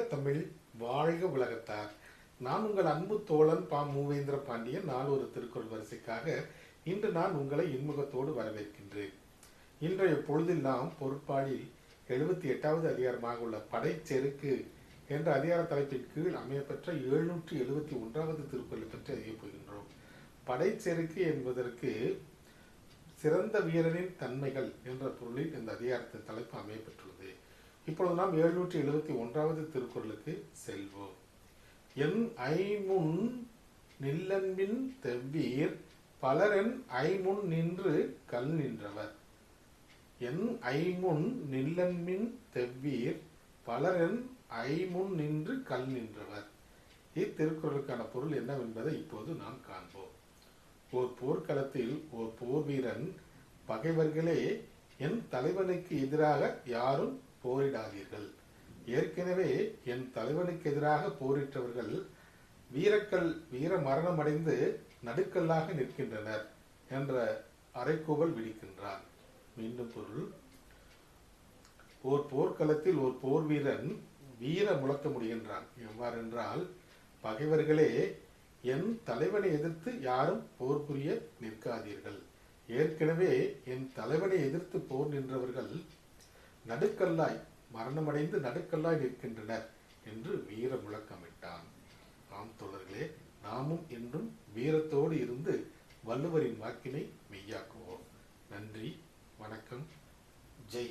தமிழ் வாழக உலகத்தார். நான் உங்கள் அன்பு தோழன் பா. மூவேந்திர பாண்டியன் நாலொரு திருக்குறள் வரிசைக்காக இன்று நான் உங்களை இன்முகத்தோடு வரவேற்கின்றேன். இன்றைய பொழுதில் நாம் பொருட்பாடில் எழுபத்தி எட்டாவது அதிகாரமாக உள்ள படைச்செருக்கு என்ற அதிகார தலைப்பின் கீழ் அமையப்பெற்ற எழுநூற்றி எழுபத்தி ஒன்றாவது திருக்குறளை பற்றி அறியப் போகின்றோம். படைச்செருக்கு என்பதற்கு சிறந்த வீரனின் தன்மைகள் என்ற பொருளில் இந்த அதிகாரத்தின் தலைப்பு அமையப்பெற்றுள்ளது. இப்பொழுது நாம் எழுநூற்றி எழுபத்தி ஒன்றாவது திருக்குறளுக்கு செல்வோம். என் ஐமுன் நில்லன்பின் தெவ்வீர் பலரென் ஐமுன் நின்று கல் நின்றவர். என் ஐமுன் நில்லன்பின் தெவ்வீர் பலரென் ஐமுன் நின்று கல் நின்றவர். இத்திருக்குறளுக்கான பொருள் என்னவென்பதை இப்போது நாம் காண்போம். ஓர் போர்க்களத்தில் ஓர் போர் வீரன் பகைவர்களே என் தலைவனுக்கு எதிராக யாரும் போரிடாதீர்கள். ஏற்கனவே என் தலைவனுக்கு எதிராக போரிட்டவர்கள் வீரக்கல் வீர மரணம் அடைந்து நடுக்கல்லாக நிற்கின்றனர் என்ற அரைக்கூவல் விடுக்கின்றான். மீண்டும் பொருள். ஓர் போர்க்களத்தில் ஒரு போர் வீரன் வீர முழக்க முடிகின்றான். எவ்வாறென்றால் பகைவர்களே என் தலைவனை எதிர்த்து யாரும் போர் புரிய நிற்காதீர்கள். ஏற்கனவே என் தலைவனை எதிர்த்து போர் நின்றவர்கள் நடுக்கல்லாய் மரணமடைந்து நடுக்கல்லாய் நிற்கின்றனர் என்று வீர முழக்கமிட்டான். ஆம் தோழர்களே நாமும் என்றும் வீரத்தோடு இருந்து வள்ளுவரின் வாக்கினை மெய்யாக்குவோம். நன்றி வணக்கம். ஜெய்.